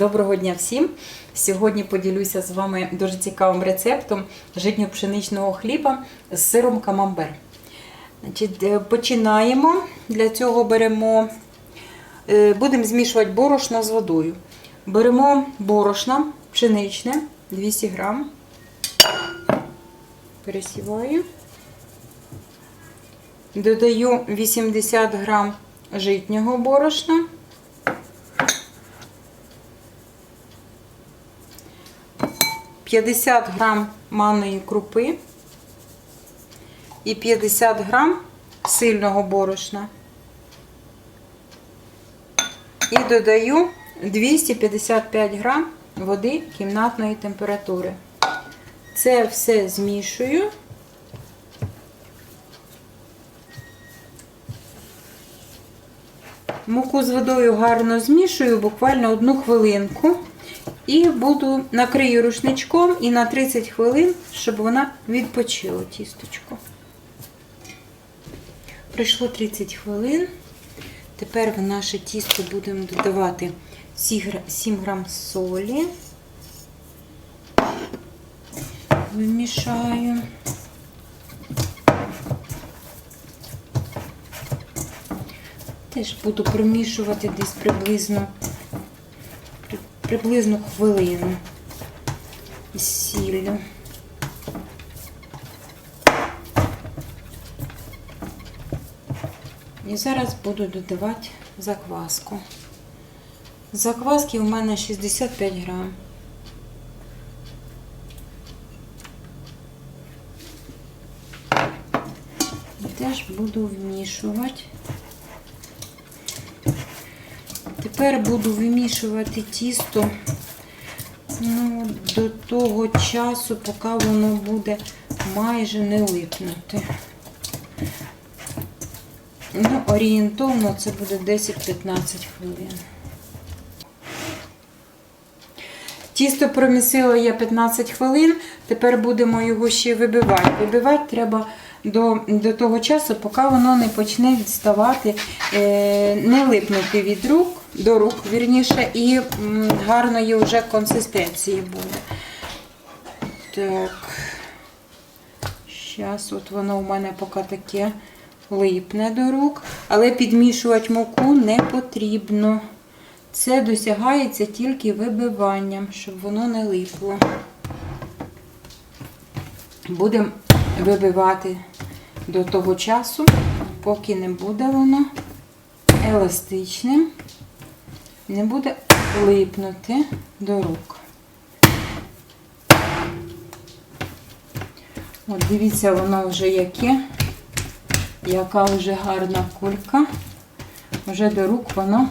Доброго дня всім! Сьогодні поділюся з вами дуже цікавим рецептом житньо-пшеничного хліба з сиром камамбер. Значить, е, починаємо. Для цього беремо, е, будемо змішувати борошно з водою. Беремо борошно пшеничне 200 грам. Пересіваю. Додаю 80 грам житнього борошна. П'ятдесят грам манної крупи і 50 грам сильного борошна. І додаю 255 грам води кімнатної температури. Це все змішую. Муку з водою гарно змішую, буквально одну хвилинку. І буду накрию рушничком і на 30 хвилин, щоб вона відпочила тісточко. Пройшло 30 хвилин. Тепер в наше тісто будемо додавати 7 грам солі. Вимішаю. Теж буду промішувати десь приблизно приблизно хвилину з сіллю. І зараз буду додавати закваску. Закваски у мене 65 грам. І теж буду вмішувати. Тепер буду вимішувати тісто ну, до того часу, поки воно буде майже не липнути. Ну, орієнтовно це буде 10-15 хвилин. Тісто промісило я 15 хвилин, тепер будемо його ще вибивати. Вибивати треба до до того часу, поки воно не почне відставати, е, не липнути від рук, до рук, вірніше, і гарної вже консистенції буде. Так, зараз от воно у мене поки таке липне до рук, але підмішувати муку не потрібно. Це досягається тільки вибиванням, щоб воно не липло. Будемо вибивати до того часу, поки не буде воно еластичним, не буде липнути до рук. От дивіться, воно вже яке, яка вже гарна кулька. Вже до рук воно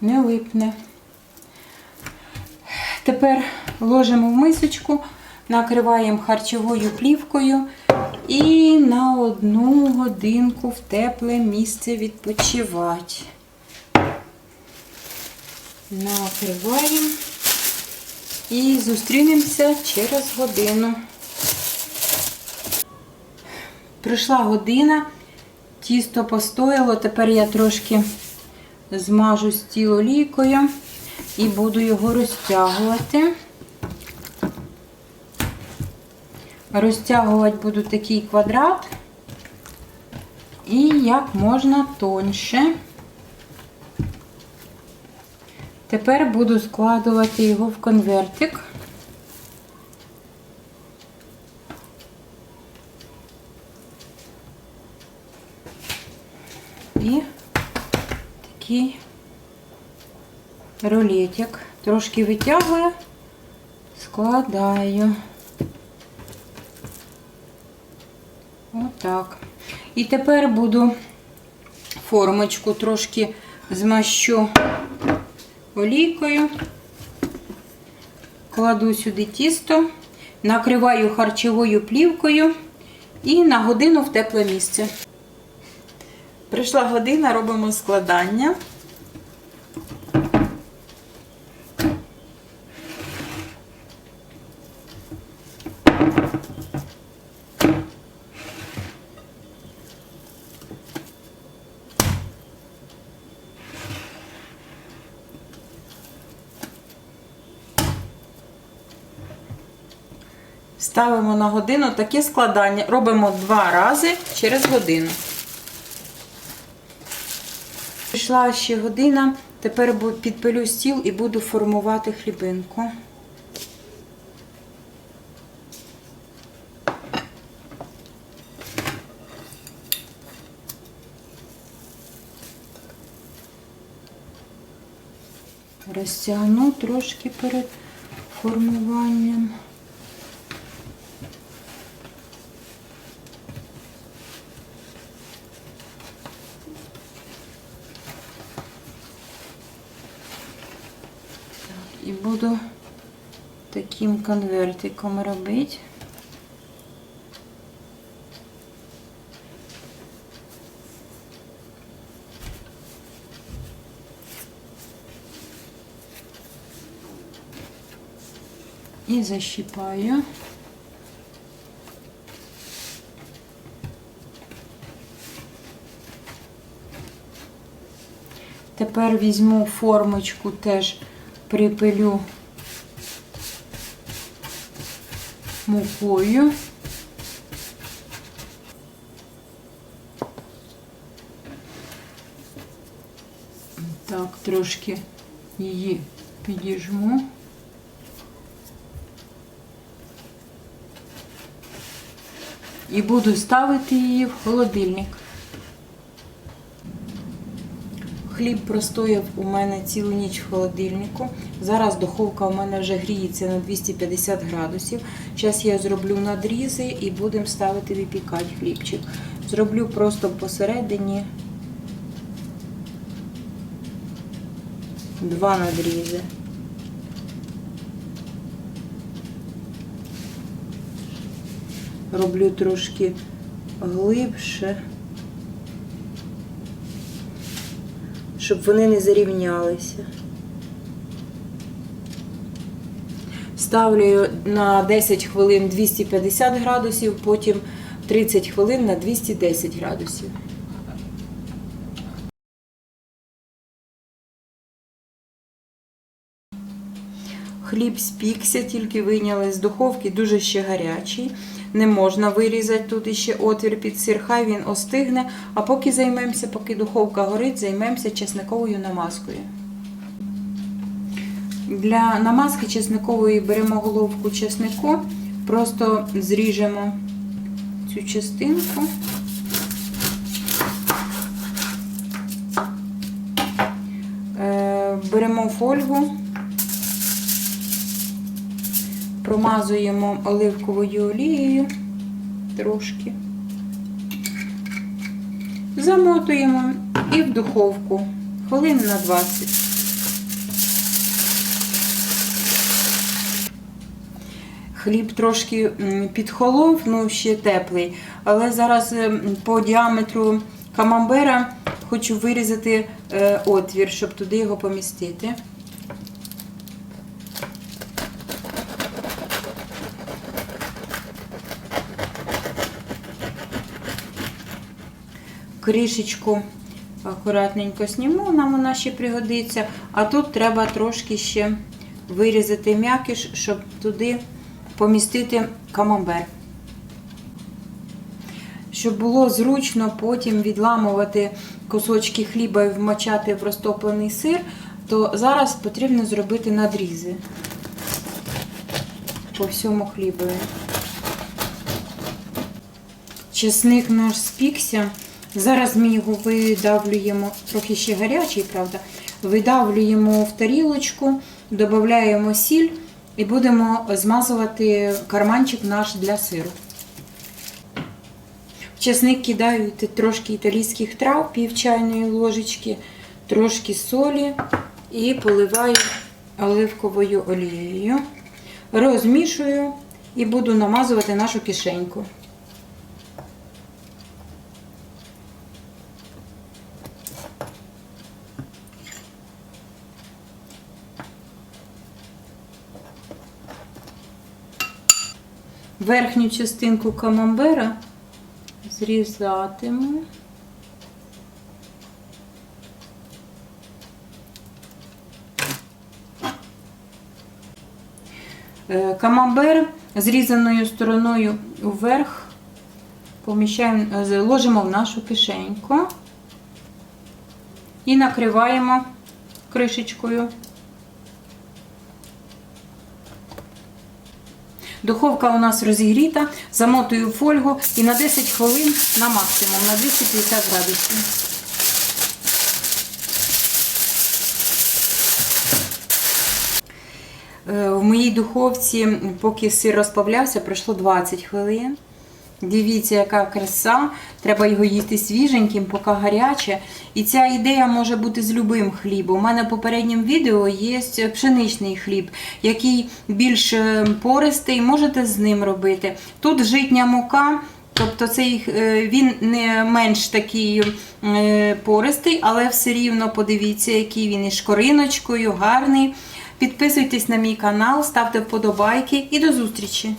не липне. Тепер ложимо в мисочку, накриваємо харчовою плівкою і на одну годинку в тепле місце відпочивати. Накриваємо і зустрінемося через годину. Прийшла година, тісто постояло, тепер я трошки змажу стіл олійкою і буду його розтягувати. Розтягувати буду такий квадрат і як можна тоньше. Тепер буду складувати його в конвертик. І такий рулетик. Трошки витягую, складаю. Отак. І тепер буду формочку трошки змащу олійкою, кладу сюди тісто, накриваю харчовою плівкою і на годину в тепле місце. Прийшла година, робимо складання. Ставимо на годину таке складання. Робимо два рази через годину. Прийшла ще година. Тепер підпилю стіл і буду формувати хлібинку. Розтягну трошки перед формуванням. І буду таким конвертиком робити. І защипаю. Тепер візьму формочку, теж припилю мукою. Так, трошки її підіжму. І буду ставити її в холодильник. Хліб простояв у мене цілу ніч в холодильнику. Зараз духовка у мене вже гріється на 250 градусів. Зараз я зроблю надрізи і будемо ставити випікати хлібчик. Зроблю просто посередині два надрізи. Роблю трошки глибше. Щоб вони не зарівнялися. Ставлю на 10 хвилин 250 градусів, потім 30 хвилин на 210 градусів. Хліб спікся, тільки вийняли з духовки, дуже ще гарячий. Не можна вирізати тут іще отвір під сир, хай він остигне. А поки займемося, поки духовка горить, займемося чесниковою намазкою. Для намазки чесникової беремо головку чеснику, просто зріжемо цю частинку. Е, Беремо фольгу. Промазуємо оливковою олією трошки. Замотуємо і в духовку хвилин на 20. Хліб трошки підхолов, ну ще теплий, але зараз по діаметру камамбера хочу вирізати е, отвір, щоб туди його помістити. Кришечку акуратненько зніму, нам вона ще пригодиться. А тут треба трошки ще вирізати м'якіш, щоб туди помістити камамбер. Щоб було зручно потім відламувати кусочки хліба і вмочати в розтоплений сир, то зараз потрібно зробити надрізи по всьому хлібові. Чесник наш спікся. Зараз ми його видавлюємо, трохи ще гарячий, правда. Видавлюємо в тарілочку, додаємо сіль і будемо змазувати карманчик наш для сиру. В чесник кидаю трошки італійських трав, пів чайної ложечки, трошки солі і поливаю оливковою олією. Розмішую і буду намазувати нашу кишеньку. Верхню частинку камамбера зрізатиму. Е, Камамбер зрізаною стороною вверх поміщаємо, е, ложимо в нашу кишеньку і накриваємо кришечкою. Духовка у нас розігріта, замотую фольгу і на 10 хвилин на максимум, на 250 градусів. Е, В моїй духовці, поки сир розплавлявся, пройшло 20 хвилин. Дивіться, яка краса. Треба його їсти свіженьким, поки гаряче. І ця ідея може бути з любим хлібом. У мене в попередньому відео є пшеничний хліб, який більш е, пористий, можете з ним робити. Тут житня мука. Тобто цей, е, він не менш такий е, пористий, але все рівно подивіться, який він із шкориночкою, гарний. Підписуйтесь на мій канал, ставте вподобайки і до зустрічі!